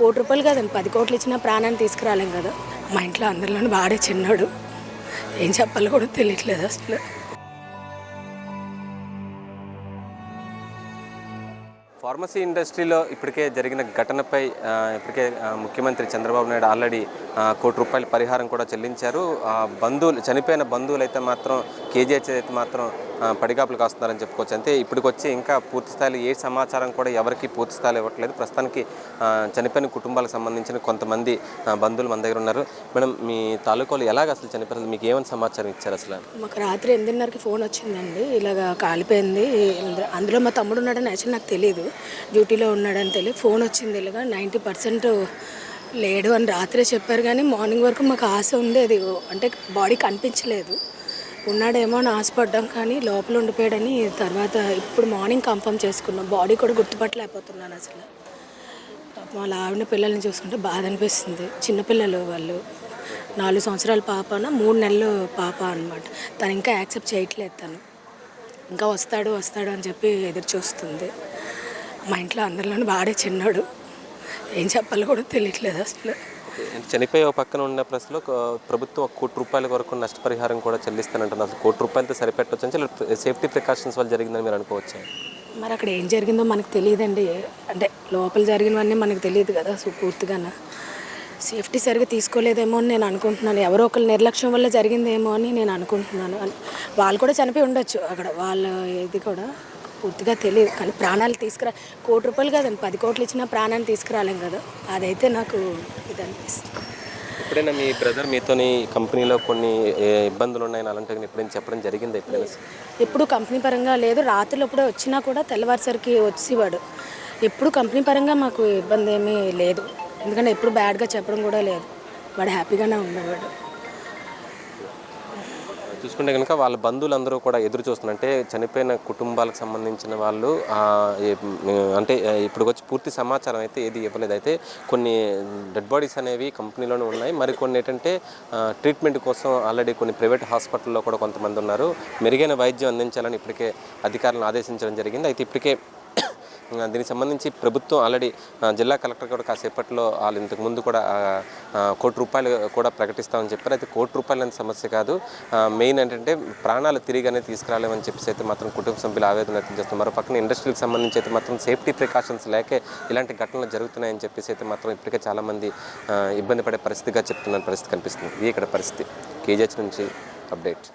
కోటి రూపాయలు కదండి. పది కోట్లు ఇచ్చినా ప్రాణాన్ని తీసుకురాలేం కదా. మా ఇంట్లో అందరిలోనూ వాడే చిన్నాడు. ఏం చెప్పాలో కూడా తెలియట్లేదు అసలు. ఫార్మసీ ఇండస్ట్రీలో ఇప్పటికే జరిగిన ఘటనపై ఇప్పటికే ముఖ్యమంత్రి చంద్రబాబు నాయుడు ఆల్రెడీ కోటి రూపాయల పరిహారం కూడా చెల్లించారు. ఆ, బంధువులు చనిపోయిన బంధువులు అయితే మాత్రం కేజీహెచ్ అయితే మాత్రం పడిగాపులు కాస్తున్నారని చెప్పుకోవచ్చు. అంతే ఇప్పటికొచ్చి ఇంకా పూర్తి స్థాయిలో ఏ సమాచారం కూడా ఎవరికి పూర్తి స్థాయిలో ఇవ్వట్లేదు. ప్రస్తుతానికి చనిపోయిన కుటుంబాలకు సంబంధించిన కొంతమంది బంధువులు మన దగ్గర ఉన్నారు. మేడం మీ తాలూకాలో ఎలాగ అసలు చనిపోయారు మీకు ఏమైనా సమాచారం ఇచ్చారు అసలు? మాకు రాత్రి ఎనిమిదిన్నరకి ఫోన్ వచ్చిందండి. ఇలాగ కాలిపోయింది. అందులో మా తమ్ముడు ఉన్నాడని యాక్చువల్ నాకు తెలియదు డ్యూటీలో ఉన్నాడని తెలియదు ఫోన్ వచ్చింది ఇలాగ నైంటీ పర్సెంట్ లేడు అని రాత్రే చెప్పారు. కానీ మార్నింగ్ వరకు మాకు ఆశ ఉండేది. అంటే బాడీ కనిపించలేదు. ఉన్నాడేమో అని ఆశపడ్డాం కానీ లోపల ఉండిపోయాడని తర్వాత ఇప్పుడు మార్నింగ్ కన్ఫర్మ్ చేసుకున్నాం. బాడీ కూడా గుర్తుపట్టలేకపోతున్నాను అసలు. వాళ్ళ ఆవిడ పిల్లల్ని చూసుకుంటే బాధ అనిపిస్తుంది. చిన్నపిల్లలు వాళ్ళు. నాలుగు సంవత్సరాల పాపన మూడు నెలలు పాప అనమాట తను ఇంకా యాక్సెప్ట్ చేయట్లేదు తను. ఇంకా వస్తాడు వస్తాడు అని చెప్పి ఎదురు చూస్తుంది. మా ఇంట్లో అందరిలోనూ బాడే చిన్నాడు. ఏం చెప్పాలో కూడా తెలియట్లేదు అసలు. చనిపోయే పక్కన ఉన్న ప్రశ్నలో ప్రభుత్వం ఒక కోటి రూపాయల వరకు నష్టపరిహారం కూడా చెల్లిస్తానంటున్నారు. అసలు కోటి రూపాయలతో సరిపెట్టవచ్చు అంటే సేఫ్టీ ప్రికాషన్స్ వల్ల జరిగిందని మీరు అనుకోవచ్చు? మరి అక్కడ ఏం జరిగిందో మనకు తెలియదండి. అంటే లోపల జరిగినవన్నీ మనకు తెలియదు కదా సో సేఫ్టీ సరిగా తీసుకోలేదేమో అని నేను అనుకుంటున్నాను. ఎవరో ఒకరి నిర్లక్ష్యం వల్ల జరిగిందేమో అని నేను అనుకుంటున్నాను. అని వాళ్ళు కూడా చనిపోయి ఉండొచ్చు. అక్కడ వాళ్ళ ఇది కూడా పూర్తిగా తెలియదు. కానీ ప్రాణాలు తీసుకురా కోటి రూపాయలు కదండి. పది కోట్లు ఇచ్చినా ప్రాణాన్ని తీసుకురాలేం కదా. అదైతే నాకు ఇది అనిపిస్తుంది. ఎప్పుడైనా మీ బ్రదర్ మీతోని కంపెనీలో కొన్ని ఇబ్బందులు ఉన్నాయని అలాంటివి ఎప్పుడైనా చెప్పడం జరిగింది ఎప్పుడైనా? ఎప్పుడు కంపెనీ పరంగా లేదు. రాత్రులు ఎప్పుడో వచ్చినా కూడా తెల్లవారుసరికి వచ్చేవాడు. ఎప్పుడు కంపెనీ పరంగా మాకు ఇబ్బంది ఏమీ లేదు. ఎందుకంటే ఎప్పుడు బ్యాడ్గా చెప్పడం కూడా లేదు. వాడు హ్యాపీగానే ఉండేవాడు. చూసుకుంటే కనుక వాళ్ళ బంధువులందరూ కూడా ఎదురు చూస్తున్నారు. అంటే చనిపోయిన కుటుంబాలకు సంబంధించిన వాళ్ళు అంటే ఇప్పుడు వచ్చి పూర్తి సమాచారం అయితే ఏది ఇవ్వలేదు. అయితే కొన్ని డెడ్ బాడీస్ అనేవి కంపెనీలోనే ఉన్నాయి. మరి కొన్ని ఏంటంటే ట్రీట్మెంట్ కోసం ఆల్రెడీ కొన్ని ప్రైవేట్ హాస్పిటల్లో కూడా కొంతమంది ఉన్నారు. మెరుగైన వైద్యం అందించాలని ఇప్పటికే అధికారులను ఆదేశించడం జరిగింది. అయితే ఇప్పటికే దీనికి సంబంధించి ప్రభుత్వం ఆల్రెడీ జిల్లా కలెక్టర్ కూడా కాసేపట్లో వాళ్ళు ఇంతకు ముందు కూడా కోటి రూపాయలు కూడా ప్రకటిస్తామని చెప్పారు. అయితే కోటి రూపాయలు అనే సమస్య కాదు. మెయిన్ ఏంటంటే ప్రాణాలు తిరిగానే తీసుకురాలేమని చెప్పేసి అయితే మాత్రం కుటుంబ సభ్యులు ఆవేదన వ్యక్తం చేస్తున్నారు. మరో పక్కన ఇండస్ట్రీకి సంబంధించి అయితే మాత్రం సేఫ్టీ ప్రికాషన్స్ లేకే ఇలాంటి ఘటనలు జరుగుతున్నాయని చెప్పేసి అయితే మాత్రం ఇప్పటికే చాలామంది ఇబ్బంది పడే పరిస్థితిగా చెప్తున్న పరిస్థితి కనిపిస్తుంది. ఇది ఇక్కడ పరిస్థితి. కేజీహెచ్ నుంచి అప్డేట్.